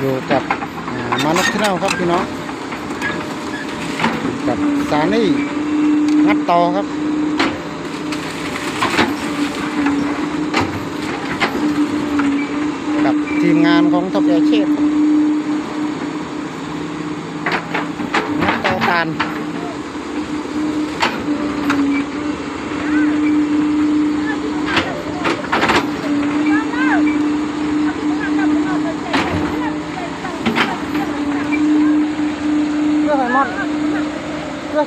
อยู่กับอ่ามานกชแนลครับพี่น้องกับสานี่งัดต่อครับกับทีมงานของทบยาเชษงัดต่อตาน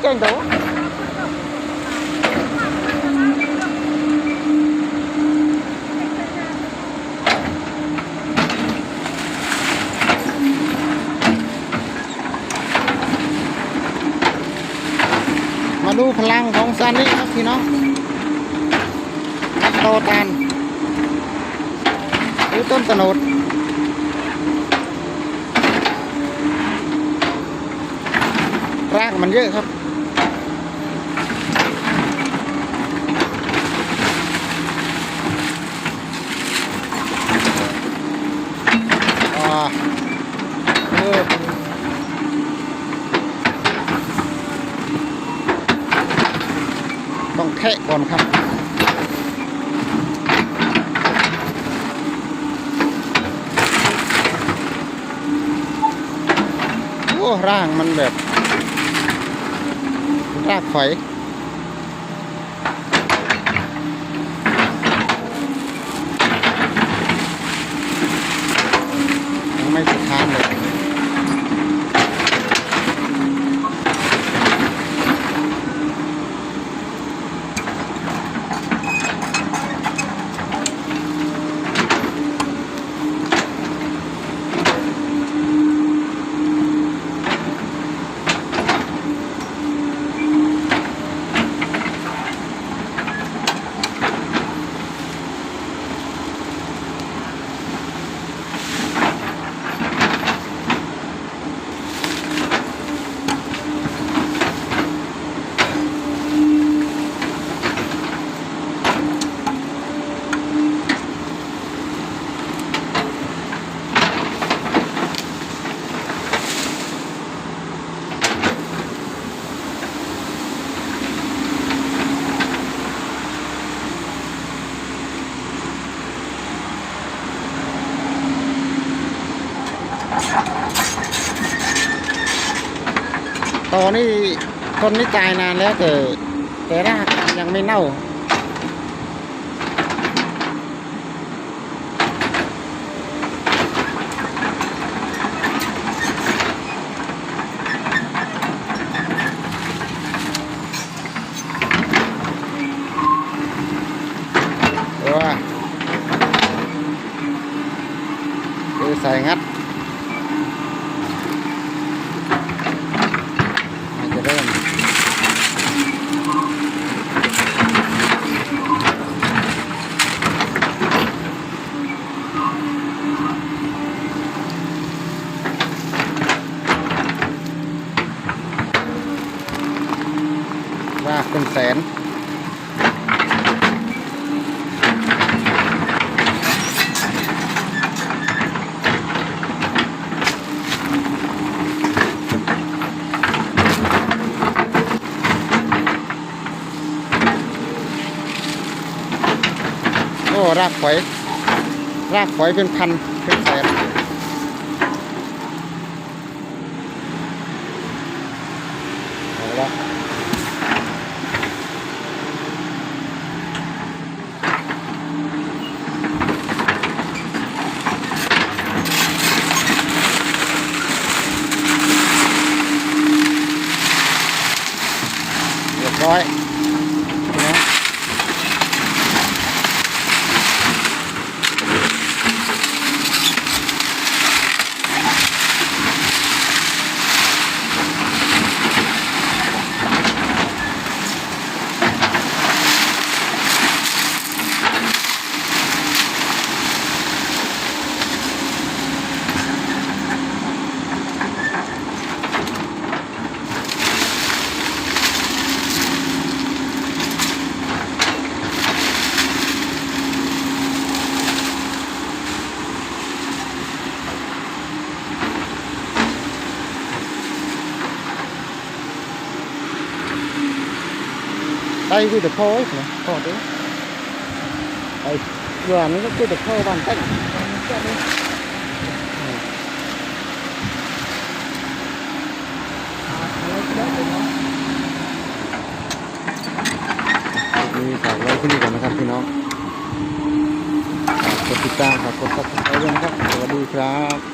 cho anh Tú mà đu phần lăng không săn đấy thì nó cắt to tàn cứ tôn tần hột รากมันเยอะครับ ต้องแคะก่อนครับ โอ้ร่างมันแบบ รากฝอ ตอนนี้ต้นนี้ตายนานแล้วแต่แต่รากยังไม่เน่า ว้าคือใส่งัดมันจะเริ่ม ว่าเป็นแสนโอ้รากฝอย รากฝอยเป็นพันเป็นแส Bye. đây quy được khô ấy nè khô đấy đây vừa nó quy được khô bằng cách đi phải lấy cái gì cả mà thằng thì nó. กดติดตามครับกดซับสไครต์ด้วยนะครับสวัสดีครับ